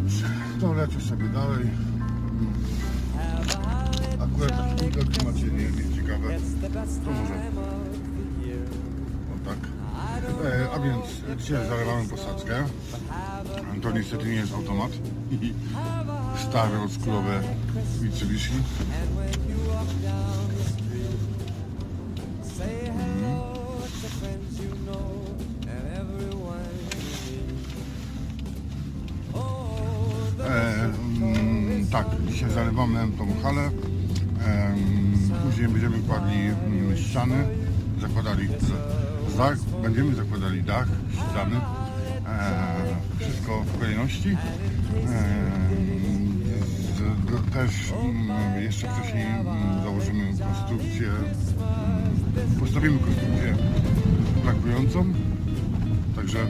Dobrze, to lecę sobie dalej. Akurat taki widok macie nie, nie ciekawe. To może. O tak. E, a więc dzisiaj zalewamy posadzkę. To niestety nie jest automat. Stare, oldschoolowe Mitsubishi. Tak, dzisiaj zalewamy tą halę. Później będziemy kładli mm, ściany, zakładali dach, będziemy zakładali dach, ściany. E, wszystko w kolejności. Też mm, jeszcze wcześniej mm, założymy konstrukcję, postawimy konstrukcję brakującą. Także